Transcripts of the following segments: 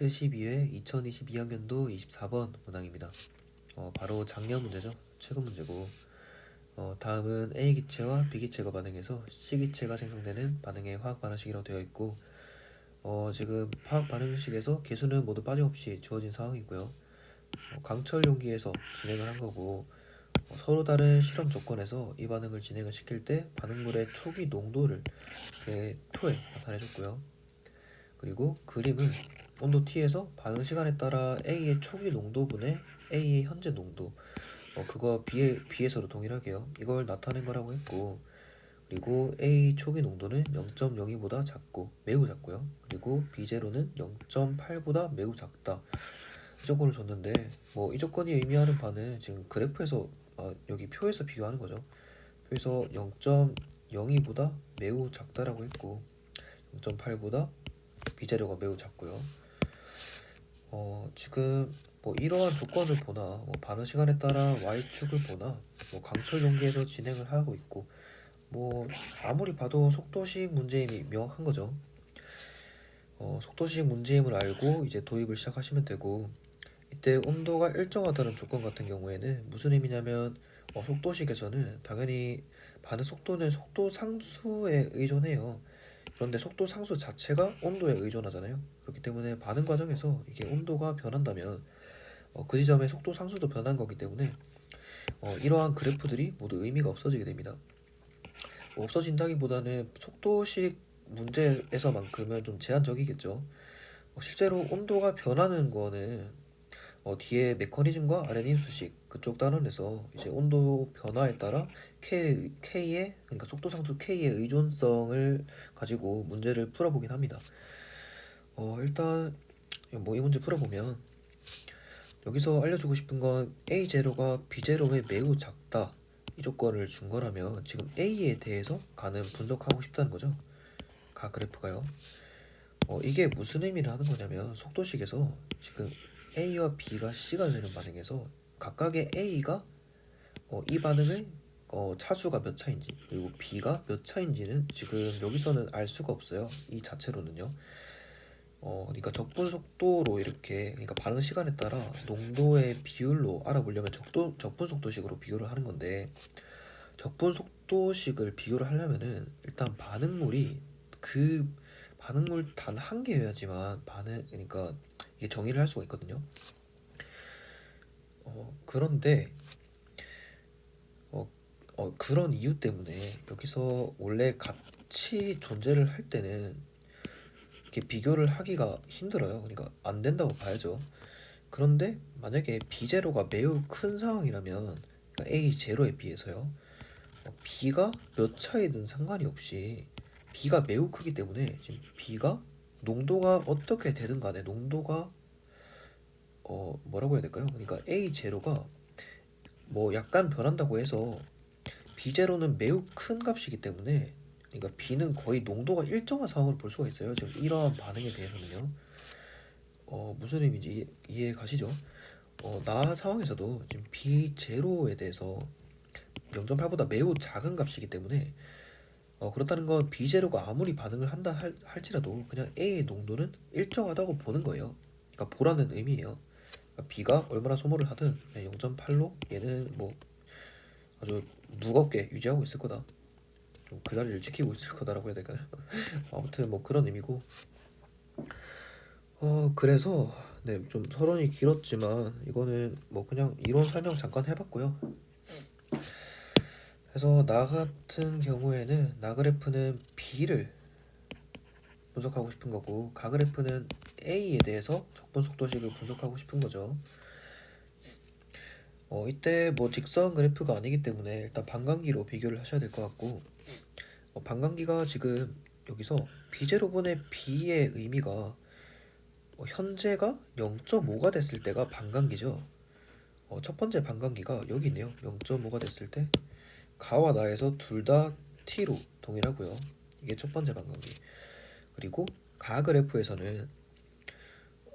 파트 12회 2022학년도 24번 문항입니다. 어, 바로 작년 문제죠. 최근 문제고 어, 다음은 A 기체와 B 기체가 반응해서 C 기체가 생성되는 반응의 화학 반응식이라고 되어 있고 어, 지금 화학 반응식에서 개수는 모두 빠짐없이 주어진 상황이고요. 어, 강철 용기에서 진행을 한 거고 어, 서로 다른 실험 조건에서 이 반응을 진행을 시킬 때 반응물의 초기 농도를 표에 나타내줬고요. 그리고 그림은 온도 T에서 반응 시간에 따라 A의 초기 농도분의 A의 현재 농도 어, 그거 B에, B에서도 동일하게요. 이걸 나타낸 거라고 했고 그리고 A 초기 농도는 0.02보다 작고 매우 작고요. 그리고 B0는 0.8보다 매우 작다. 이 조건을 줬는데 뭐 이 조건이 의미하는 바는 지금 그래프에서 아, 여기 표에서 비교하는 거죠. 표에서 0.02보다 매우 작다라고 했고 0.8보다 비재료가 매우 작고요. 어, 지금 뭐 이러한 조건을 보나 뭐 반응 시간에 따라 y축을 보나 뭐 강철 용기에서 진행을 하고 있고 뭐 아무리 봐도 속도식 문제임이 명확한 거죠. 어, 속도식 문제임을 알고 이제 도입을 시작하시면 되고 이때 온도가 일정하다는 조건 같은 경우에는 무슨 의미냐면 어, 속도식에서는 당연히 반응 속도는 속도 상수에 의존해요. 그런데 속도 상수 자체가 온도에 의존하잖아요. 그렇기 때문에 반응 과정에서 이게 온도가 변한다면 어, 그 지점의 속도 상수도 변한 거기 때문에 어, 이러한 그래프들이 모두 의미가 없어지게 됩니다. 뭐 없어진다기보다는 속도식 문제에서만큼은 좀 제한적이겠죠. 어, 실제로 온도가 변하는 거는 어, 뒤에 메커니즘과 RNA 수식 그쪽 단원에서 이제 온도 변화에 따라 K, K의 그러니까 속도 상수 K의 의존성을 가지고 문제를 풀어보긴 합니다. 어, 일단 뭐 이 문제 풀어보면 여기서 알려주고 싶은 건 A 제로가 B 제로에 매우 작다 이 조건을 준 거라면 지금 A에 대해서 가는 분석하고 싶다는 거죠. 가 그래프가요. 어, 이게 무슨 의미를 하는 거냐면 속도식에서 지금 A와 B가 C가 되는 반응에서 각각의 A가 어, 이 반응의 어, 차수가 몇 차인지 그리고 B가 몇 차인지는 지금 여기서는 알 수가 없어요. 이 자체로는요. 어, 그러니까 적분 속도로 이렇게 그러니까 반응 시간에 따라 농도의 비율로 알아보려면 적도 적분 속도식으로 비교를 하는 건데 적분 속도식을 비교를 하려면은 일단 반응물이 그 반응물 단 한 개여야지만 반응 그러니까 이게 정의를 할 수가 있거든요. 어, 그런데 어, 어, 그런 이유 때문에 여기서 원래 같이 존재를 할 때는 이렇게 비교를 하기가 힘들어요. 그러니까 안 된다고 봐야죠. 그런데 만약에 B0가 매우 큰 상황이라면 그러니까 A0에 비해서요. 어, B가 몇 차이든 상관이 없이 B가 매우 크기 때문에 지금 B가 농도가 어떻게 되든 간에 농도가 어 뭐라고 해야 될까요? 그러니까 A0가 뭐 약간 변한다고 해서 B0는 매우 큰 값이기 때문에 그러니까 B는 거의 농도가 일정한 상황으로 볼 수가 있어요. 지금 이러한 반응에 대해서는요. 어 무슨 의미인지 이해, 이해 가시죠? 어, 나 상황에서도 지금 B0에 대해서 0.8보다 매우 작은 값이기 때문에 어, 그렇다는 건 B0가 아무리 반응을 한다 할, 할지라도 그냥 A의 농도는 일정하다고 보는 거예요. 그러니까 보라는 의미예요. 그러니까 B가 얼마나 소모를 하든 0.8로 얘는 뭐 아주 무겁게 유지하고 있을 거다. 좀 그 자리를 지키고 있을 거다라고 해야 될까요? 아무튼 뭐 그런 의미고. 어 그래서 네 좀 서론이 길었지만 이거는 뭐 그냥 이론 설명 잠깐 해봤고요. 그래서 나 같은 경우에는 나 그래프는 B를 분석하고 싶은 거고 가 그래프는 A에 대해서 적분 속도식을 분석하고 싶은 거죠. 어, 이때 뭐 직선 그래프가 아니기 때문에 일단 반감기로 비교를 하셔야 될 것 같고 어, 반감기가 지금 여기서 B0분의 B의 의미가 어, 현재가 0.5가 됐을 때가 반감기죠. 어, 첫 번째 반감기가 여기 있네요. 0.5가 됐을 때 가와 나에서 둘 다 t로 동일하고요. 이게 첫 번째 반감기. 그리고 가 그래프에서는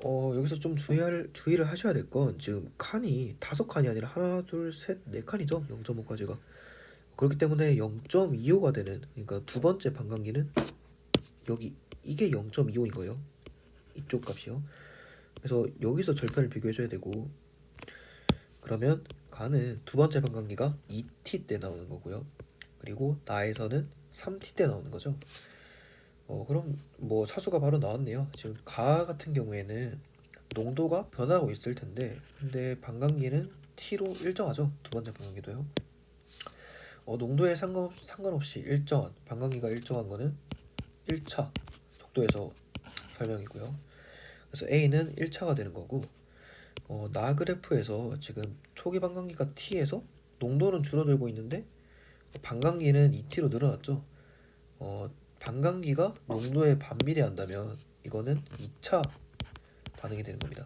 어 여기서 좀 주의할 주의를 하셔야 될 건 지금 칸이 다섯 칸이 아니라 하나 둘 셋 네 칸이죠 0.5까지가 그렇기 때문에 0.25가 되는 그러니까 두 번째 반감기는 여기 이게 0.25인 거예요 이쪽 값이요 그래서 여기서 절편을 비교해 줘야 되고 그러면 가는 두 번째 반감기가 2t 때 나오는 거고요. 그리고 나에서는 3t 때 나오는 거죠. 어 그럼 뭐 차수가 바로 나왔네요. 지금 가 같은 경우에는 농도가 변하고 있을 텐데 근데 반감기는 t로 일정하죠. 두 번째 반감기도요. 어 농도에 상관없, 상관없이 일정한 반감기가 일정한 거는 1차 속도에서 설명이고요. 그래서 A는 1차가 되는 거고 어, 나 그래프에서 지금 초기 반감기가 T에서 농도는 줄어들고 있는데 반감기는 2T로 늘어났죠. 어, 반감기가 농도에 반비례한다면 이거는 2차 반응이 되는 겁니다.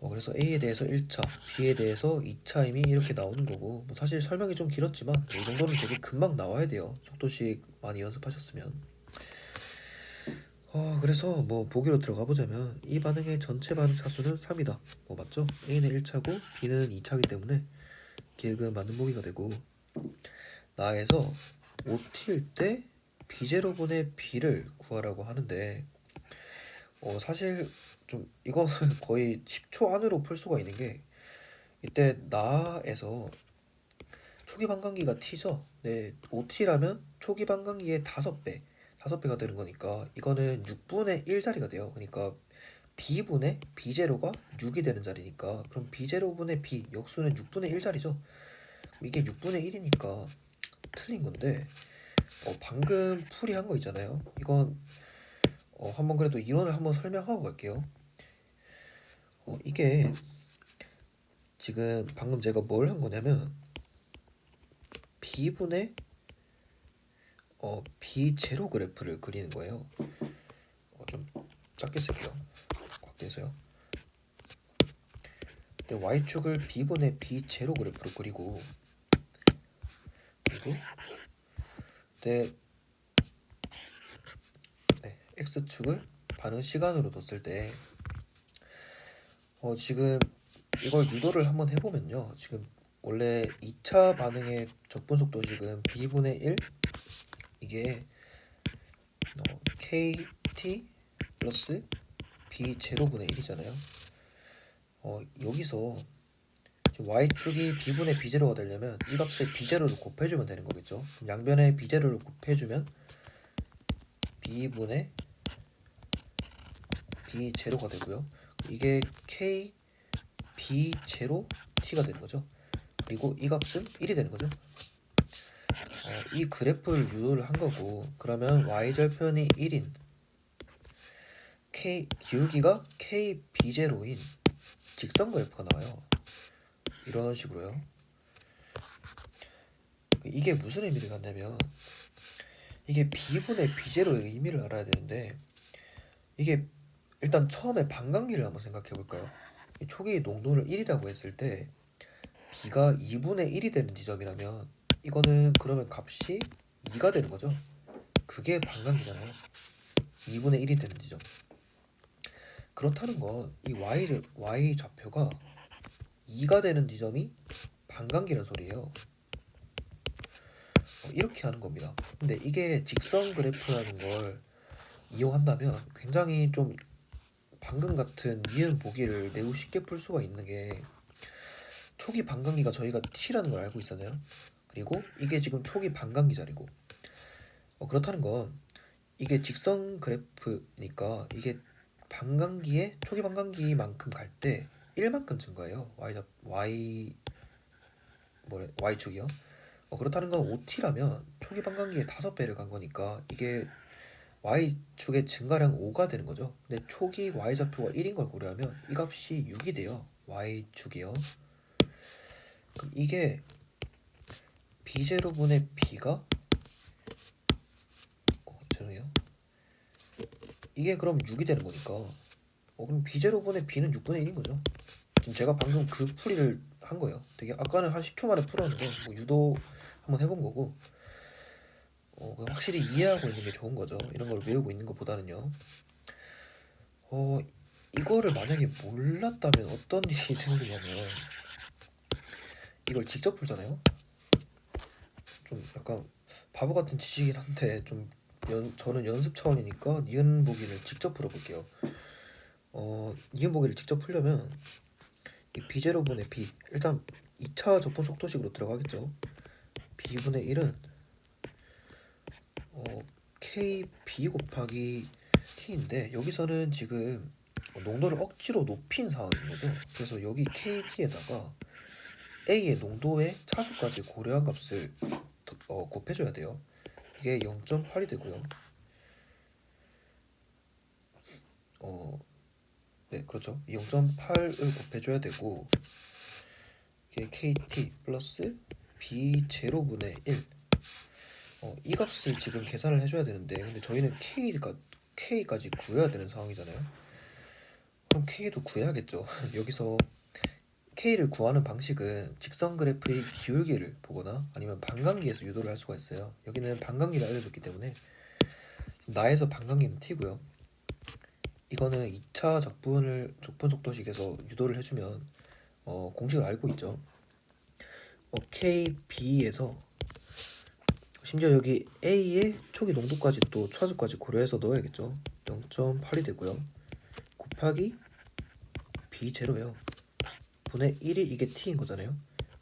어, 그래서 A에 대해서 1차, B에 대해서 2차임이 이렇게 나오는 거고 뭐 사실 설명이 좀 길었지만 이 정도는 되게 금방 나와야 돼요. 속도식 많이 연습하셨으면. 어, 그래서 뭐 보기로 들어가 보자면 이 반응의 전체 반응 차수는 3이다. 뭐 맞죠? A는 1차고 B는 2차이기 때문에 기획은 맞는 보기가 되고 나에서 5t일 때 B0분의 B를 구하라고 하는데 어, 사실 좀 이거는 거의 10초 안으로 풀 수가 있는 게 이때 나에서 초기 반감기가 t죠. 네, 5t라면 초기 반감기의 5배, 5배가 되는 거니까 이거는 6분의 1 자리가 돼요. 그러니까 b분의 b0가 6이 되는 자리니까 그럼 b0분의 b 역수는 6분의 1 자리죠. 이게 6분의 1이니까 틀린 건데 어, 방금 풀이한 거 있잖아요. 이건 어, 한번 그래도 이론을 한번 설명하고 갈게요. 어, 이게 지금 방금 제가 뭘 한 거냐면 b분의 어, b0 그래프를 그리는 거예요. 어, 좀 작게 쓸게요. 확대해서요. 네, y축을 b분의 b0 그래프로 그리고 그리고 네, 네, x축을 반응 시간으로 뒀을 때 어, 지금 이걸 유도를 한번 해보면요. 지금 원래 2차 반응의 적분 속도 지금 b분의 1 이게 어, kt 플러스 b 제로분의 1이잖아요. 어, 여기서 y축이 b분의 b0가 되려면 이 값에 b0를 곱해주면 되는 거겠죠. 양변에 b0를 곱해주면 b분의 b0가 되고요. 이게 k b 제로 t가 되는 거죠. 그리고 이 값은 1이 되는 거죠. 어, 이 그래프를 유도를 한 거고 그러면 y 절편이 1인 k 기울기가 k b 제로인 직선 그래프가 나와요. 이런 식으로요. 이게 무슨 의미를 갖냐면 이게 b분의 b0의 의미를 알아야 되는데 이게 일단 처음에 반감기를 한번 생각해 볼까요? 이 초기 농도를 1이라고 했을 때 b가 2분의 1이 되는 지점이라면 이거는 그러면 값이 2가 되는 거죠. 그게 반감기잖아요. 2분의 1이 되는 지점. 그렇다는 건 이 y, y 좌표가 2가 되는 지점이 반감기라는 소리예요. 어, 이렇게 하는 겁니다. 근데 이게 직선 그래프라는 걸 이용한다면 굉장히 좀 방금 같은 니은 보기를 매우 쉽게 풀 수가 있는 게 초기 반감기가 저희가 t라는 걸 알고 있잖아요. 그리고 이게 지금 초기 반감기 자리고 어, 그렇다는 건 이게 직선 그래프니까 이게 반감기에 초기 반감기만큼 갈 때 1만큼 증가해요. y 잡 y 뭐래 y축이요. 어, 그렇다는 건 5t라면 초기 반감기에 5배를 간 거니까 이게 y축의 증가량 5가 되는 거죠. 근데 초기 y좌표가 1인 걸 고려하면 이 값이 6이 돼요. y축이요. 그럼 이게 b0분의 b가 어, 죄송해요. 이게 그럼 6이 되는 거니까 어, 그럼 b0분의 b는 6분의 1인 거죠. 지금 제가 방금 그 풀이를 한 거예요. 되게 아까는 한 10초 만에 풀었는데 뭐 유도 한번 해본 거고 어, 그 확실히 이해하고 있는 게 좋은 거죠. 이런 걸 외우고 있는 것보다는요. 어, 이거를 만약에 몰랐다면 어떤 일이 생기냐면 이걸 직접 풀잖아요. 좀 약간 바보 같은 지식이긴 한데 좀 연, 저는 연습 차원이니까 니은 보기를 직접 풀어볼게요. 어, 니은 보기를 직접 풀려면 이 b0분의 b 일단 2차 접근 속도식으로 들어가겠죠. b분의 1은 어, kb 곱하기 t인데 여기서는 지금 농도를 억지로 높인 상황인 거죠. 그래서 여기 kb에다가 a의 농도의 차수까지 고려한 값을 더- 어, 곱해줘야 돼요. 이게 0.8이 되고요. 어, 네, 그렇죠. 0.8을 곱해줘야 되고 이게 KT 플러스 B0분의 1. 어, 이 값을 지금 계산을 해줘야 되는데 근데 저희는 K가 K까지 구해야 되는 상황이잖아요. 그럼 K도 구해야겠죠. 여기서 K를 구하는 방식은 직선 그래프의 기울기를 보거나 아니면 반감기에서 유도를 할 수가 있어요. 여기는 반감기를 알려줬기 때문에 나에서 반감기는 T고요. 이거는 2차 적분을 적분 속도식에서 유도를 해주면 어, 공식을 알고 있죠. 어, KB에서 심지어 여기 A의 초기 농도까지 또 차수까지 고려해서 넣어야겠죠. 0.8이 되고요. 곱하기 B 제로예요. 분의 1이 이게 T인 거잖아요.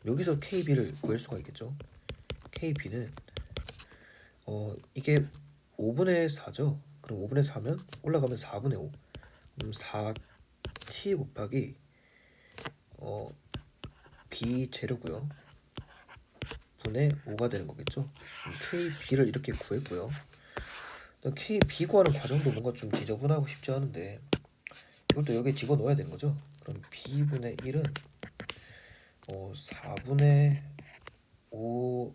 여기서 KB를 구할 수가 있겠죠. KB는 어 이게 5분의 4죠. 그럼 5분의 4면 올라가면 4분의 5. 그럼 4t 곱하기 어 b 제로고요. 분의 5가 되는 거겠죠. kb를 이렇게 구했고요. kb 구하는 과정도 뭔가 좀 지저분하고 쉽지 않은데 이것도 여기에 집어 넣어야 되는 거죠. 그럼 b분의 1은 어 4분의 5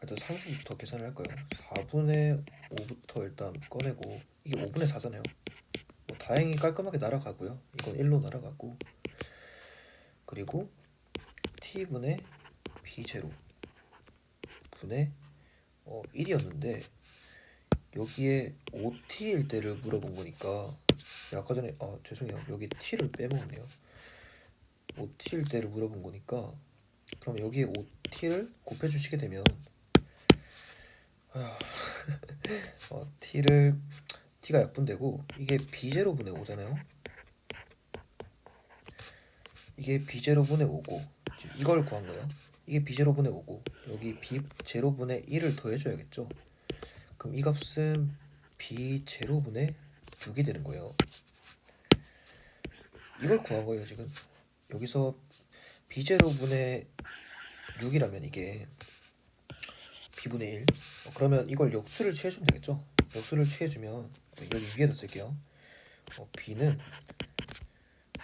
일단 상수부터 계산을 할까요? 4분의 5부터 일단 꺼내고 이게 5분의 4잖아요. 뭐 다행히 깔끔하게 날아가고요. 이건 1로 날아가고 그리고 t분의 b0 분의 어, 1이었는데 여기에 5t일 때를 물어본 거니까 아까 전에 아 죄송해요 여기 t를 빼먹었네요 5t일 때를 물어본 거니까 그럼 여기에 5t를 곱해 주시게 되면 어, t를 t가 약분되고 이게 b0분의 5잖아요. 이게 b0분의 5고 지금 이걸 구한 거예요. 이게 b0분의 5고 여기 b0분의 1을 더해줘야겠죠. 그럼 이 값은 b0분의 6이 되는 거예요. 이걸 구한 거예요 지금. 여기서 b0분의 6이라면 이게 b분의 1 어, 그러면 이걸 역수를 취해주면 되겠죠? 역수를 취해주면 여기 위에다 쓸게요. 어, b는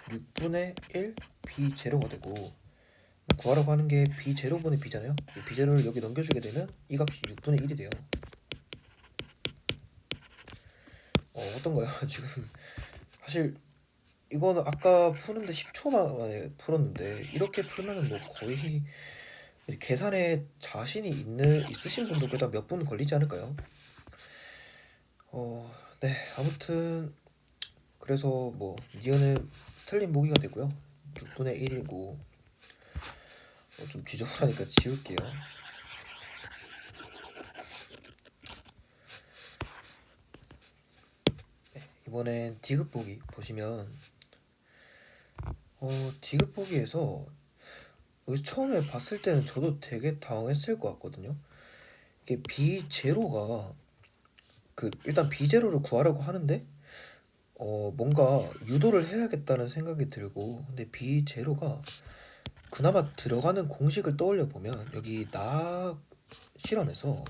6분의 1 b0가 되고 구하라고 하는 게 b0분의 b잖아요. 이 b0를 여기 넘겨주게 되면 이 값이 6분의 1이 돼요 어, 어떤가요 지금 사실 이거는 아까 푸는데 10초 만에 풀었는데 이렇게 풀면은 뭐 거의 계산에 자신이 있는 있으신 분도 그다 몇 분 걸리지 않을까요? 어, 네 아무튼 그래서 뭐 니은은 틀린 보기가 되고요. 6분의 1이고 어, 좀 지저분하니까 지울게요. 이번엔 디귿 보기 보시면 어, 디귿 보기에서 여기 처음에 봤을 때는 저도 되게 당황했을 것 같거든요. 이게 B 제로가 그 일단 B 제로를 구하라고 하는데 어 뭔가 유도를 해야겠다는 생각이 들고 근데 B 제로가 그나마 들어가는 공식을 떠올려 보면 여기 나 실험에서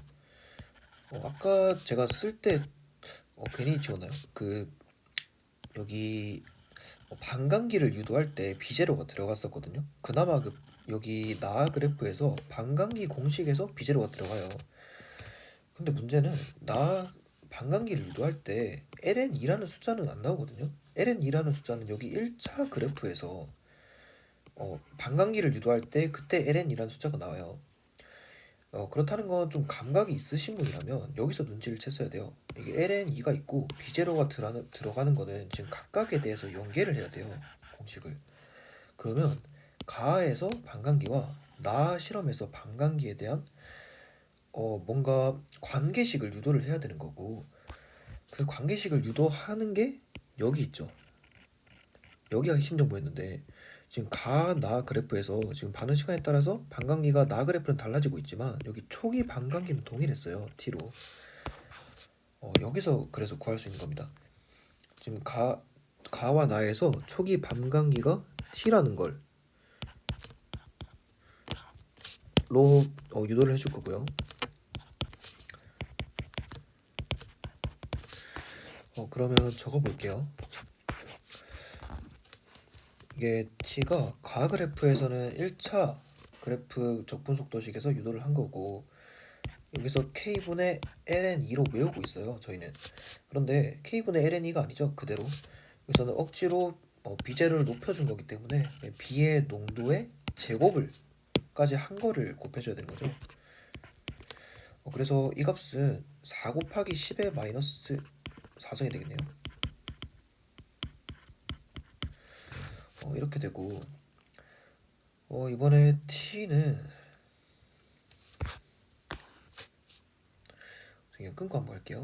어 아까 제가 쓸때 어 괜히 지웠나요? 그 여기 어 반감기를 유도할 때 B 제로가 들어갔었거든요. 그나마 그 여기 나 그래프에서 반감기 공식에서 비제로가 들어가요. 근데 문제는 나 반감기를 유도할 때 ln2라는 숫자는 안 나오거든요. ln2라는 숫자는 여기 1차 그래프에서 어, 반감기를 유도할 때 그때 ln2라는 숫자가 나와요. 어, 그렇다는 건 좀 감각이 있으신 분이라면 여기서 눈치를 챘어야 돼요. 이게 ln2가 있고 b0가 들어가는, 들어가는 거는 지금 각각에 대해서 연계를 해야 돼요. 공식을. 그러면 가에서 반감기와 나 실험에서 반감기에 대한 어 뭔가 관계식을 유도를 해야 되는 거고 그 관계식을 유도하는 게 여기 있죠. 여기가 핵심 정보였는데 지금 가, 나 그래프에서 지금 반응 시간에 따라서 반감기가 나 그래프는 달라지고 있지만 여기 초기 반감기는 동일했어요. t로. 어, 여기서 그래서 구할 수 있는 겁니다. 지금 가, 가와 나에서 초기 반감기가 t라는 걸 로 어, 유도를 해줄 거고요. 어, 그러면 적어 볼게요. 이게 t가 가 그래프에서는 1차 그래프 적분 속도식에서 유도를 한 거고 여기서 k분의 ln2로 외우고 있어요. 저희는. 그런데 k분의 ln2가 아니죠. 그대로. 여기서는 억지로 어, 비제를 높여준 거기 때문에 비의 농도의 제곱을 까지 한 거를 곱해줘야 되는 거죠. 어, 그래서 이 값은 4 곱하기 10의 마이너스 4성이 되겠네요. 어, 이렇게 되고 어, 이번에 t는 그냥 끊고 한번 할게요.